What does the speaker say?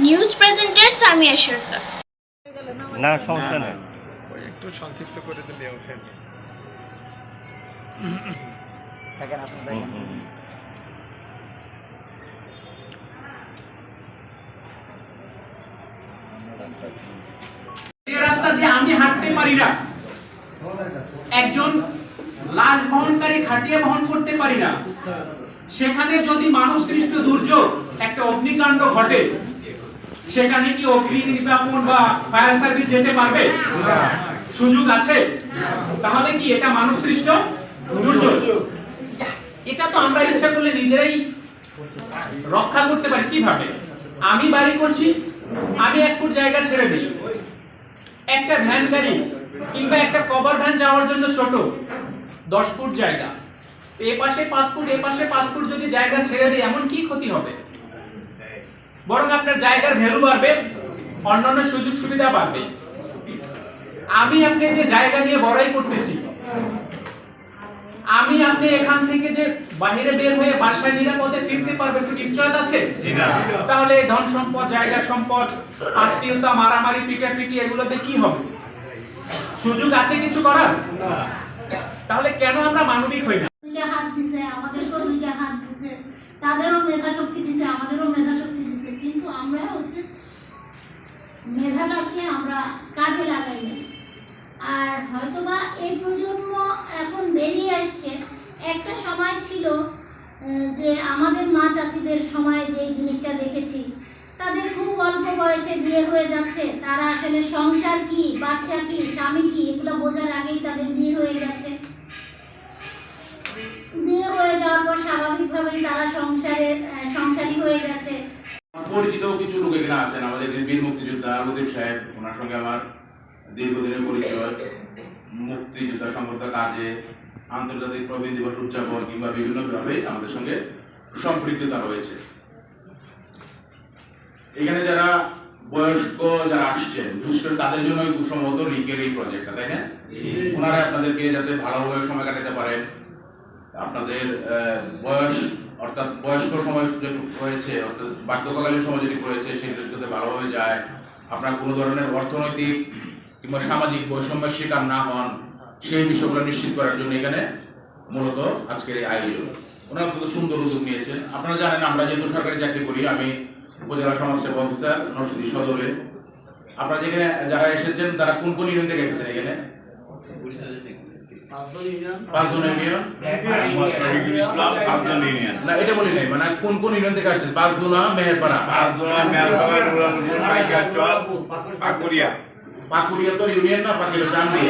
News presenter Samia সরকার। না সমস্যা নেই। একটু সংক্ষিপ্ত করে দিলে হুম, হুম। এই রাস্তা দিয়ে আমি হাঁটতে পারি না। একজন লাশ বহনকারী খাটিয়ে বহন করতে পারি না। সেখানে যদি মানব সৃষ্ট দুর্যোগ, একটা অগ্নিকাণ্ড ঘটে, সেখানে কি অগ্নি নির্বাপন বা ফায়ার সার্ভিস যেতে পারবে? সুযোগ আছে? তাহলে কি এটা মানব সৃষ্ট দুর্যোগ? এটা তো আমরা ইচ্ছা করলে নিজেরাই রক্ষা করতে পারি। কীভাবে? আমি বাড়ি করছি, আমি এক ফুট জায়গা ছেড়ে দিই। একটা ভ্যান গাড়ি কিংবা একটা কভার ভ্যান যাওয়ার জন্য ছোট, দশ ফুট জায়গা। এ পাশে পাঁচ ফুট এ পাশে পাঁচ ফুট যদি জায়গা ছেড়ে দেয় এমন কি ক্ষতি হবে? বরং আপনার জায়গার ভ্যালু বাড়বে অন্যান্য সুযোগ সুবিধা বাড়বে। আমি আপনি যে জায়গা নিয়ে বড়াই করতেছি আমি আপনি এখান থেকে যে বাইরে বের হয়ে বাসায় নিরাপদে ফিরতে পারবেন নিশ্চয়তা আছে? তাহলে ধন সম্পদ জায়গা সম্পদ আত্মীয়তা মারামারি পিটাপিটি এগুলোতে কি হবে? সুযোগ আছে কিছু করার? তাহলে কেন আমরা মানবিক হই না? দুইটা হাত দিছে, আমাদেরকেও দুইটা হাত দিছে। তাদেরও মেধা শক্তি দিছে, আমাদেরও মেধা শক্তি দিছে। কিন্তু আমরা হচ্ছে মেধাটাকে আমরা কাজে লাগাই নাই। আর হয়তোবা এই প্রজন্ম এখন বেরিয়ে আসছে। একটা সময় ছিল যে আমাদের মা চাচিদের সময় যে জিনিসটা দেখেছি, তাদের খুব অল্প বয়সে বিয়ে হয়ে যাচ্ছে। তারা আসলে সংসার কি, বাচ্চা কি, স্বামী কি, এগুলো বোঝার আগেই তাদের বিয়ে পরিচিত কিছু লোক এখানে আছেন, আমাদের বীর মুক্তিযোদ্ধা লতিফ সাহেব, ওনার সঙ্গে আমার দীর্ঘদিনের পরিচয়। মুক্তিযোদ্ধা সংক্রান্ত কাজে, আন্তর্জাতিক প্রবীণ দিবস উদযাপন কিংবা বিভিন্নভাবে আমাদের সঙ্গে সম্পৃক্ততা রয়েছে। এখানে যারা বয়স্ক যারা আসছেন, বিশেষ করে তাদের জন্য সম্ভবত রিকের এই প্রজেক্টটা তাই না? ওনারা আপনাদেরকে যাতে ভালোভাবে সময় কাটাতে পারেন, আপনাদের বয়স অর্থাৎ বয়স্ক সময় যেটুকু রয়েছে, অর্থাৎ বার্ধক্যকালীন সময় যেটি রয়েছে সেটি যাতে ভালোভাবে যায়। আপনার কোনো ধরনের অর্থনৈতিক কিংবা সামাজিক বৈষম্যের শিকার না হন, সেই বিষয়গুলো নিশ্চিত করার জন্য এখানে মূলত আজকের এই আয়োজন। ওনারা খুব সুন্দর উদ্যোগ নিয়েছেন। আপনারা জানেন, আমরা যেহেতু সরকারি চাকরি করি, আমি উপজেলা সমাজসেবা অফিসার, নরসিংদী সদরে আপনারা যেখানে যারা এসেছেন, তারা কোন কোন ইউনিয়ন থেকে এসেছেন এখানে? পাঁচজন ইউনিয়ন। ইসলাম আব্দুল ইউনিয়ন। না এটা বলি নাই মানে কোন কোন ইউনিয়ন থেকে আসছেন পাঁচদুনা মেহেরপাড়া। আব্দুল্লাহ মেলখাবার পাকুড়িয়া। তো ইউনিয়ন না পাকিল আন্দি